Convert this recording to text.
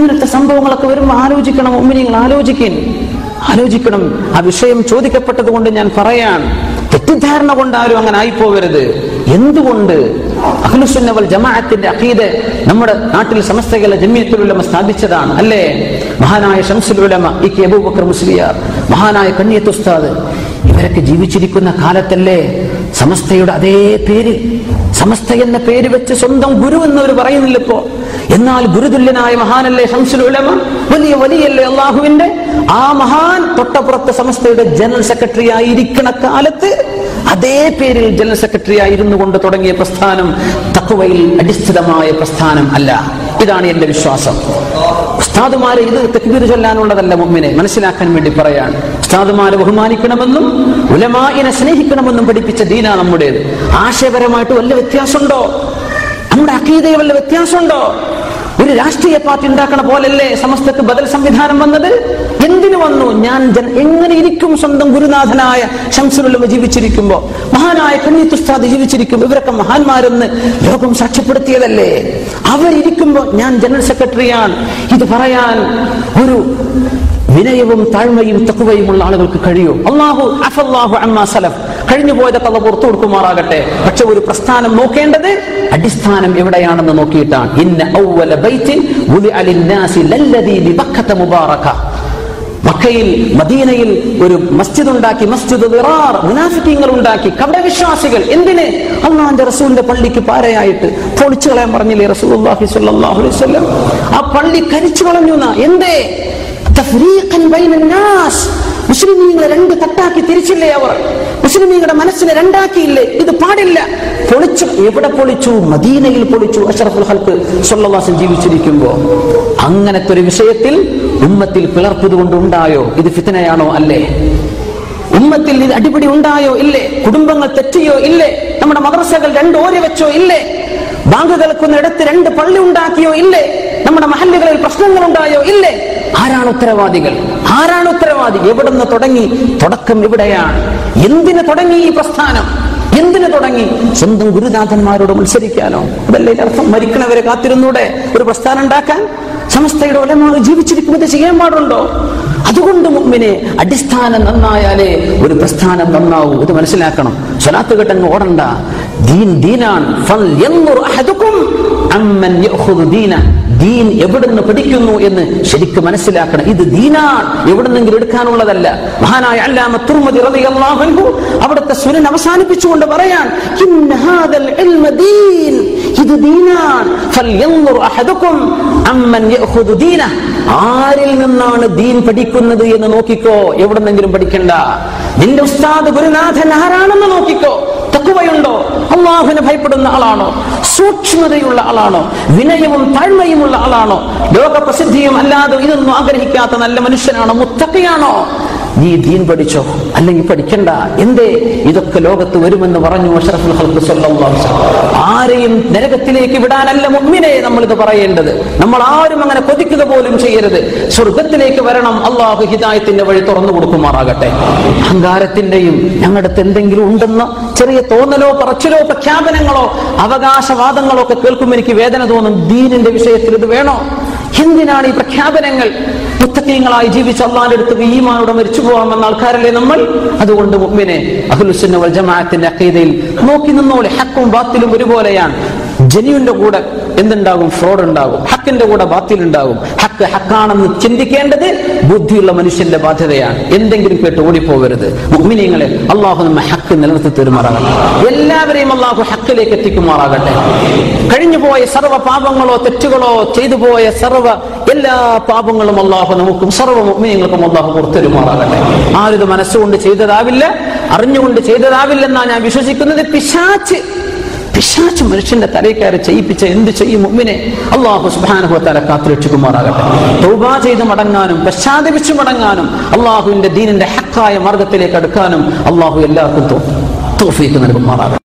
അങ്ങനത്തെ സംഭവങ്ങളൊക്കെ വരുമ്പോൾ ആലോചിക്കണം ഉമ്മിനിങ്ങൾ ആലോചിക്കാൻ. ആലോചിക്കണം. ആ വിഷയം ചോദിക്കപ്പെട്ടത് കൊണ്ട് ഞാൻ പറയാൻ തെറ്റിദ്ധാരണ കൊണ്ട് ആരും അങ്ങനെ ആയിപ്പോവരുത്. എന്തുകൊണ്ട്? അഖിലുസുന്നവൽ ജമാഅത്തിന്റെ അഖീദ നമ്മുടെ നാട്ടിൽ സമസ്തകല ജമിയത്തുലുലമ സ്ഥാപിച്ചതാണ് അല്ലേ? മഹാനായ ഷംസുലുലമ ഇ കെ അബൂബക്കർ മുസ്ലിയാർ മഹാനായ കണ്ണിയത്ത് ഉസ്താദ് ഇവരൊക്കെ ജീവിച്ചിരിക്കുന്ന കാലത്തല്ലേ സമസ്തയുടെ അതേ പേര് സമസ്ത എന്ന പേര് വെച്ച് സ്വന്തം ഗുരു എന്നവർ പറയുന്നില്ല ഇപ്പോ എന്നാൽ ഗുരുതുല്യനായ മഹാനല്ലേ ഷംസുൽ ഉലമ? വലിയ വലിയല്ലേ അള്ളാഹുവിന്റെ? ആ മഹാൻ തൊട്ടപ്പുറത്തെ സമസ്തയുടെ ജനറൽ സെക്രട്ടറി ആയിരിക്കണ കാലത്ത് അതേ പേരിൽ ജനറൽ സെക്രട്ടറി ആയിരുന്നു കൊണ്ട് തുടങ്ങിയ പ്രസ്ഥാനം തക്കുവയിൽ അടിസ്ഥിതമായ പ്രസ്ഥാനം അല്ല. ഇതാണ് എന്റെ വിശ്വാസം. ഉസ്താദുമാരെ ഇത് തെക്കുതിരി ചൊല്ലാനുള്ളതല്ല മുമ്മിനെ. മനസ്സിലാക്കാൻ വേണ്ടി പറയാണ്. ഉസ്താദുമാരെ ബഹുമാനിക്കണമെന്നും ഉലമായിനെ സ്നേഹിക്കണമെന്നും പഠിപ്പിച്ച ദീന നമ്മുടേത്. ആശയപരമായിട്ട് വല്ല വ്യത്യാസമുണ്ടോ? നമ്മുടെ അക്കീതയെ വല്ല വ്യത്യാസമുണ്ടോ? ഒരു രാഷ്ട്രീയ പാർട്ടി ഉണ്ടാക്കണ പോലല്ലേ സമസ്തക്ക് ബദൽ സംവിധാനം വന്നത്? എന്തിനു വന്നു? ഞാൻ എങ്ങനെ ഇരിക്കും സ്വന്തം ഗുരുനാഥനായ ശംസുലുള്ള ജീവിച്ചിരിക്കുമ്പോ? മഹാനായ കണ്ണീത്തുസ്താദ് ജീവിച്ചിരിക്കുമ്പോൾ ഇവരൊക്കെ മഹാന്മാരെന്ന് ലോകം സാക്ഷ്യപ്പെടുത്തിയതല്ലേ? അവരിയ്ക്കുമ്പോ ഞാൻ ജനറൽ സെക്രട്ടറിയാണ്. ഇത് പറയാൻ ഒരു വിനയവും താഴ്മയും തക്കുവയുമുള്ള ആളുകൾക്ക് കഴിയൂ. അള്ളാഹു അഫല്ലാഹു അമ്മാ സലഫ്. കഴിഞ്ഞു പോയതൊക്കെ അള്ള പുറത്തു കൊടുക്കുമാറാകട്ടെ. പക്ഷെ ഒരു പ്രസ്ഥാനം നോക്കേണ്ടത് അടിസ്ഥാനം എവിടെയാണെന്ന് നോക്കിയിട്ടാണ്. ഇന്ന മുബാറക. മക്കയിൽ മദീനയിൽ ഒരു മസ്ജിദ് ഉണ്ടാക്കി മസ്ജിദ് വിറാർ മുനാഫിക്കീങ്ങൾ ഉണ്ടാക്കി. കവിടെ വിശ്വാസികൾ എന്തിന്? അള്ളാന്റെ റസൂലിന്റെ പള്ളിക്ക് പാരയായിട്ട് പൊളിച്ചു കളയാൻ പറഞ്ഞില്ലേ റസൂൽ അലൈഹി ആ പള്ളി കരിച്ചു കളഞ്ഞു എന്തേ? മുസ്ലിമീങ്ങളെ രണ്ട് തട്ടാക്കി തിരിച്ചില്ലേ അവർ? മുസ്ലിമീങ്ങളുടെ മനസ്സിനെ രണ്ടാക്കിയില്ലേ? ഇത് പാടില്ല. പൊളിച്ചു. എവിടെ പൊളിച്ചു? മദീനയിൽ പൊളിച്ചു അഷറഫുൽ ഹൽക്ക് സ്വല്ലവാസം ജീവിച്ചിരിക്കുമ്പോ. അങ്ങനത്തെ ഒരു വിഷയത്തിൽ ഉമ്മത്തിൽ പിളർപ്പത് കൊണ്ടുണ്ടായോ ഇത് ഫിത്തനയാണോ അല്ലേ. ഉമ്മത്തിൽ ഇത് അടിപിടി ഉണ്ടായോ? ഇല്ലേ. കുടുംബങ്ങൾ തെറ്റിയോ? ഇല്ലേ. നമ്മുടെ മദ്രസകൾ രണ്ട് ഓരി വെച്ചോ? ഇല്ലേ. ബാങ്ക് കേൾക്കുന്നിടത്ത് രണ്ട് പള്ളി ഉണ്ടാക്കിയോ? ഇല്ലേ. നമ്മുടെ മഹല്ലുകളിൽ പ്രശ്നങ്ങൾ ഉണ്ടായോ? ഇല്ലേ. ആരാണ് ഉത്തരവാദികൾ? ആരാണ് ഉത്തരവാദി? എവിടുന്ന് തുടങ്ങി? തുടക്കം എവിടെയാണ് എന്തിന് തുടങ്ങി ഈ പ്രസ്ഥാനം? എന്തിനു തുടങ്ങി? സ്വന്തം ഗുരുനാഥന്മാരോട് മത്സരിക്കാനോ? അതല്ലേ അർത്ഥം? മരിക്കണവരെ കാത്തിരുന്നൂടെ ഒരു പ്രസ്ഥാനം ഉണ്ടാക്കാൻ? സമസ്തയുടെ ഒലമ ജീവിച്ചിരിക്കുന്നത് ചെയ്യാൻ പാടുണ്ടോ? അതുകൊണ്ട് മുമ്പിനെ അടിസ്ഥാനം നന്നായാലേ ഒരു പ്രസ്ഥാനം നന്നാവൂ. ഇത് മനസ്സിലാക്കണം. സ്വലാത്ത് കെട്ടങ്ങ് ഓടണ്ട. ദീൻ ദീനാണ്. അമ്മൻ ദീന. ദീൻ എവിടുന്ന് പഠിക്കുന്നു എന്ന് ശരിക്കും മനസ്സിലാക്കണം. ഇത് ദീനാണ്. എവിടുന്നെങ്കിലും എടുക്കാനുള്ളതല്ല. മഹാനായ അല്ലാമ അൻഹു അവിടുത്തെ സുനൻ അവസാനിപ്പിച്ചുകൊണ്ട് പറയാൻ ഇത് ദീനാണ്. ആരിൽ നിന്നാണ് ദീൻ പഠിക്കുന്നത് എന്ന് നോക്കിക്കോ. എവിടുന്നെങ്കിലും പഠിക്കണ്ട. നിന്റെ ഉസ്താദ് ഗുരുനാഥൻ ആരാണെന്ന് നോക്കിക്കോ. തക്കുവയുണ്ടോ അള്ളാഹുവിനെ ഭയപ്പെടുന്ന ആളാണോ? സൂക്ഷ്മതയുള്ള ആളാണോ? വിനയവും താഴ്മയുമുള്ള ആളാണോ? ലോക പ്രസിദ്ധിയും അല്ലാതെ ഇതൊന്നും ആഗ്രഹിക്കാത്ത നല്ല മനുഷ്യനാണോ? മുത്തക്കയാണോ? നീ ദീൻ പഠിച്ചോ? അല്ലെങ്കിൽ പഠിക്കണ്ട. എന്തേ? ഇതൊക്കെ ലോകത്ത് വരുമെന്ന് പറഞ്ഞു. ആരെയും നരകത്തിലേക്ക് വിടാനല്ല മുമ്മിനെ നമ്മൾ ഇത് പറയേണ്ടത്. നമ്മൾ ആരും അങ്ങനെ കൊതിക്കുക പോലും ചെയ്യരുത്. സ്വർഗത്തിലേക്ക് വരണം. അള്ളാഹു ഹിതായത്തിന്റെ വഴി തുറന്നു കൊടുക്കുമാറാകട്ടെ. അഹങ്കാരത്തിന്റെയും ഞങ്ങളുടെ എന്തെങ്കിലും ഉണ്ടെന്ന ചെറിയ തോന്നലോ പറച്ചിലോ പ്രഖ്യാപനങ്ങളോ അവകാശവാദങ്ങളോ ഒക്കെ കേൾക്കുമ്പോൾ എനിക്ക് വേദന തോന്നും. ദീനിന്റെ വിഷയത്തിൽ ഇത് വേണോ? എന്തിനാണ് ഈ പ്രഖ്യാപനങ്ങൾ? മുത്തക്കീങ്ങളായി ജീവിച്ച അള്ളാന്റെ അടുത്ത് ഈമാനോടെ മരിച്ചു പോകാമെന്ന ആൾക്കാരല്ലേ നമ്മൾ? അതുകൊണ്ട് മുമ്പിനെ അഹുലുസുന്ന വൽ ജമാഅത്തിന്റെ അക്കീതയിൽ നോക്കി നിന്നോളെ. ഹക്കും ബാത്തിലും ഒരുപോലെയാണ്. ജനുവിന്റെ കൂടെ എന്തുണ്ടാകും? ഫ്രോഡ് ഉണ്ടാകും. ഹക്കിന്റെ കൂടെ ബാത്തിൽ ഉണ്ടാകും. ഹക്ക് ഹക്കാണെന്ന് ചിന്തിക്കേണ്ടത് ബുദ്ധിയുള്ള മനുഷ്യന്റെ ബാധ്യതയാണ്. എന്തെങ്കിലും കേട്ട് ഓടിപ്പോകരുത്. മുഗ്മിനിയങ്ങളെ അള്ളാഹു നമ്മെ ഹക്ക് നിലനിർത്തി തീരുമാറാകട്ടെ. എല്ലാവരെയും അള്ളാഹു ഹക്കിലേക്ക് എത്തിക്കുമാറാകട്ടെ. കഴിഞ്ഞുപോയ സർവ പാപങ്ങളോ തെറ്റുകളോ ചെയ്തു പോയ സർവ എല്ലാ പാപങ്ങളും അള്ളാഹു നമുക്കും സർവ അള്ളാഹു പുറത്തെരുമാറാകട്ടെ ആരിത് മനസ്സുകൊണ്ട് ചെയ്തതാവില്ല അറിഞ്ഞുകൊണ്ട് ചെയ്തതാവില്ലെന്നാ ഞാൻ വിശ്വസിക്കുന്നത്? പിശാച്ച്. പിശാച്ച് മനുഷ്യന്റെ തലയിൽ കയറി ചെയ്യിപ്പിച്ച എന്ത് ചെയ്യും മുമ്പിനെ അള്ളാഹു സുബാനുഹു തല കാത്തുരക്ഷിക്കുമാറാകട്ടെ. തൗബ ചെയ്ത് മടങ്ങാനും പശ്ചാത്തപിച്ചു മടങ്ങാനും അള്ളാഹുവിന്റെ ദീനിന്റെ ഹക്കായ മാർഗത്തിലേക്ക് അടുക്കാനും അള്ളാഹു എല്ലാവർക്കും തോഫീക്ക് നൽകുമാറാകട്ടെ.